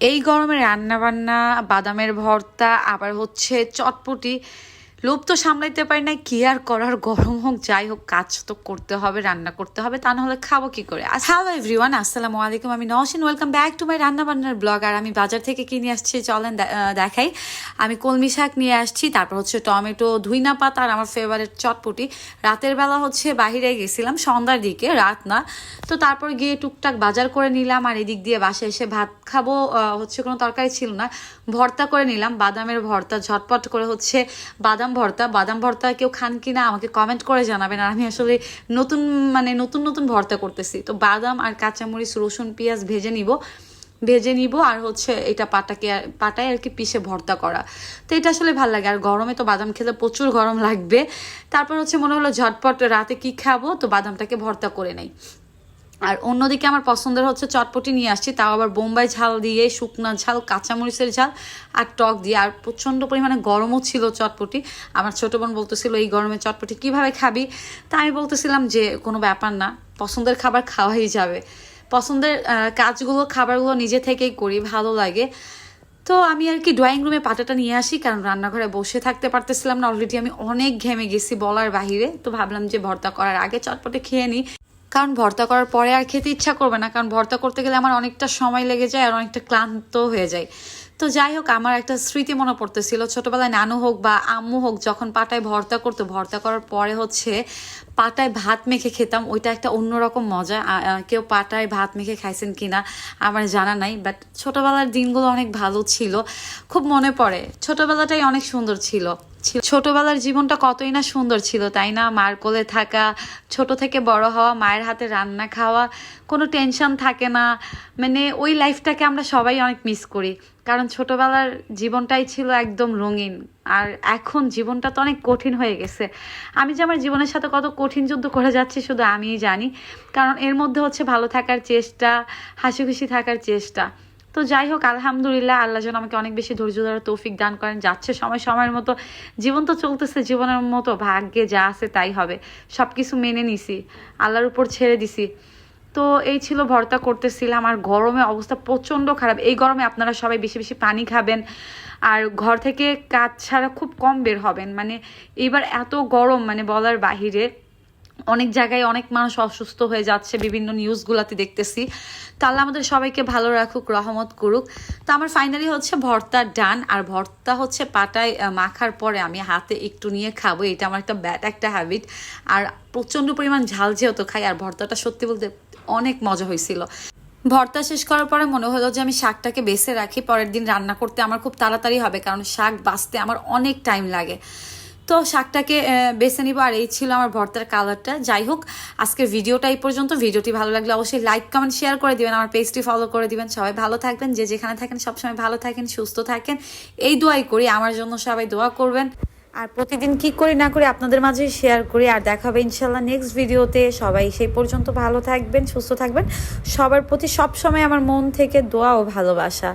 এই গরমে রান্নাবান্না বাদামের ভর্তা আবার হচ্ছে চটপটি লোভ তো সামলাইতে পারি না কি আর করার, গরম হোক, যাই হোক, কাজ তো করতে হবে, রান্না করতে হবে, তা নাহলে খাব কি করে? হ্যালো এভরিওয়ান আসসালামু আলাইকুম, আমি Naushin welcome back to my রান্না বান্নার ব্লগ আর আমি বাজার থেকে কিনে আসছি চলেন দেখাই। আমি কলমি শাক নিয়ে আসছি, তারপর হচ্ছে টমেটো, ধুইনা পাতা আর আমার ফেভারিট চটপটি। রাতের বেলা হচ্ছে বাহিরে গেছিলাম, সন্ধ্যার দিকে, রাত না। তো তারপর গিয়ে টুকটাক বাজার করে নিলাম, আর এদিক দিয়ে বাসায় এসে ভাত খাব হচ্ছে কোনো তরকারি ছিল না। ভর্তা করে নিলাম, বাদামের ভর্তা, ঝটপট করে হচ্ছে বাদাম ভর্তা, বাদাম ভর্তা কেউ খান কি না আমাকে কমেন্ট করে জানাবেন। আর আমি আসলে নতুন মানে নতুন নতুন ভর্তা করতেছি। তো বাদাম আর কাঁচামরিচ, রসুন, পেঁয়াজ ভেজে নিব। ভেজে নিব আর হচ্ছে এটা পাটাকে, পাটায় আর কি পিষে ভর্তা করা। তো এটা আসলে ভালো লাগে। আর গরমে তো বাদাম খেতে প্রচুর গরম লাগবে। তারপর হচ্ছে মনে হলো ঝটপট রাতে কি খাব? তো বাদামটাকে ভর্তা করে নেই। আর অন্যদিকে আমার পছন্দের হচ্ছে চটপটি নিয়ে আসছি, তাও আবার বোম্বাই ঝাল দিয়ে, শুকনা ঝাল, কাঁচামরিচের ঝাল আর টক দিয়ে। আর প্রচণ্ড পরিমাণে গরমও ছিল চটপটি। আমার ছোটো বোন বলতেছিল, এই গরমে চটপটি কীভাবে খাবি? তা আমি বলতেছিলাম যে, কোনো ব্যাপার না, পছন্দের খাবার খাওয়াই যাবে। পছন্দের কাজগুলো, খাবারগুলো নিজে থেকেই করি, ভালো লাগে। তো আমি আর কি ড্রয়িং রুমে পাটাটা নিয়ে আসি, কারণ রান্নাঘরে বসে থাকতে পারতেছিলাম না অলরেডি আমি অনেক ঘেমে গেছি বলার বাহিরে। তো ভাবলাম যে, ভর্তা করার আগে চটপটে খেয়ে নিই। কারণ ভর্তা করার পরে আর খেতে ইচ্ছা করবে না, কারণ ভর্তা করতে গেলে আমার অনেকটা সময় লেগে যায় আর অনেকটা ক্লান্ত হয়ে যায়। তো যাই হোক, আমার একটা স্মৃতি মনে পড়তেছিল। ছোটোবেলায় নানু হোক বা আম্মু হোক, যখন পাটায় ভর্তা করতো, ভর্তা করার পরে হচ্ছে পাটায় ভাত মেখে খেতাম। ওইটা একটা অন্যরকম মজা। কেউ পাটায় ভাত মেখে খাইছেন কিনা আমার জানা নাই। বাট ছোটোবেলার দিনগুলো অনেক ভালো ছিল। খুব মনে পড়ে। ছোটোবেলাটাই অনেক সুন্দর ছিল। ছিল- ছোটবেলার জীবনটা কতই না সুন্দর ছিল, তাই না? মার কোলে থাকা, ছোট থেকে বড় হওয়া, মায়ের হাতে রান্না খাওয়া, কোনো টেনশন থাকে না। মানে ওই লাইফটাকে আমরা সবাই অনেক মিস করি। কারণ ছোটবেলার জীবনটাই ছিল একদম রঙিন। আর এখন জীবনটা তো অনেক কঠিন হয়ে গেছে। আমি যে আমার জীবনের সাথে কত কঠিন যুদ্ধ করে যাচ্ছি, শুধু আমিই জানি। কারণ এর মধ্যে হচ্ছে ভালো থাকার চেষ্টা হাসি খুশি থাকার চেষ্টা। তো যাই হোক, আলহামদুলিল্লাহ, আল্লাহ যেন আমাকে অনেক বেশি ধৈর্য ধরার তৌফিক দান করেন। যাচ্ছে সময়, সময়ের মতো। জীবন তো চলতেছে, জীবনের মতো ভাগ্যে যা আছে তাই হবে। সব কিছু মেনে নিছি, আল্লাহর উপর ছেড়ে দিছি। তো এই ছিল ভর্তা করতেছিলাম, আর গরমে অবস্থা প্রচণ্ড খারাপ। এই গরমে আপনারা সবাই বেশি বেশি পানি খাবেন, আর ঘর থেকে কাজ ছাড়া খুব কম বের হবেন। মানে এবার এত গরম মানে বলার বাহিরে। অনেক জায়গায় অনেক মানুষ অসুস্থ হয়ে যাচ্ছে, বিভিন্ন নিউজগুলোতে দেখতেছি। তো আল্লাহ আমাদের সবাইকে ভালো রাখুক, রহমত করুক। তো আমার ফাইনালি হচ্ছে ভর্তা ডান, আর ভর্তা হচ্ছে পাটায় মাখার পরে আমি হাতে একটু নিয়ে খাব। এটা আমার একটা ব্যাড একটা হ্যাবিট আর প্রচণ্ড পরিমাণ ঝাল যেহেতু খাই, আর ভর্তাটা সত্যি বলতে অনেক মজা হয়েছিল। ভর্তা শেষ করার পরে মনে হলো যে আমি শাকটাকে বেছে রাখি, পরের দিন রান্না করতে আমার খুব তাড়াতাড়ি হবে, কারণ শাক বাঁচতে আমার অনেক টাইম লাগে। তো শাকটাকে বেছে নিব। আর এই ছিল আমার ভর্তার কালারটা। যাই হোক, আজকের ভিডিওটা এই পর্যন্ত। ভিডিওটি ভালো লাগলে অবশ্যই লাইক, কমেন্ট, শেয়ার করে দিবেন। আমার পেজটি ফলো করে দিবেন। সবাই ভালো থাকবেন, যে যেখানে থাকেন, সবসময় ভালো থাকেন, সুস্থ থাকেন। এই দোয়াই করি, আমার জন্য সবাই দোয়া করবেন। আর প্রতিদিন কি করি না করি আপনাদের মাঝে শেয়ার করি। আর দেখাবে ইনশাল্লাহ নেক্সট ভিডিওতে। সবাই সেই পর্যন্ত ভালো থাকবেন, সুস্থ থাকবেন। সবার প্রতি সবসময় আমার মন থেকে দোয়া ও ভালোবাসা।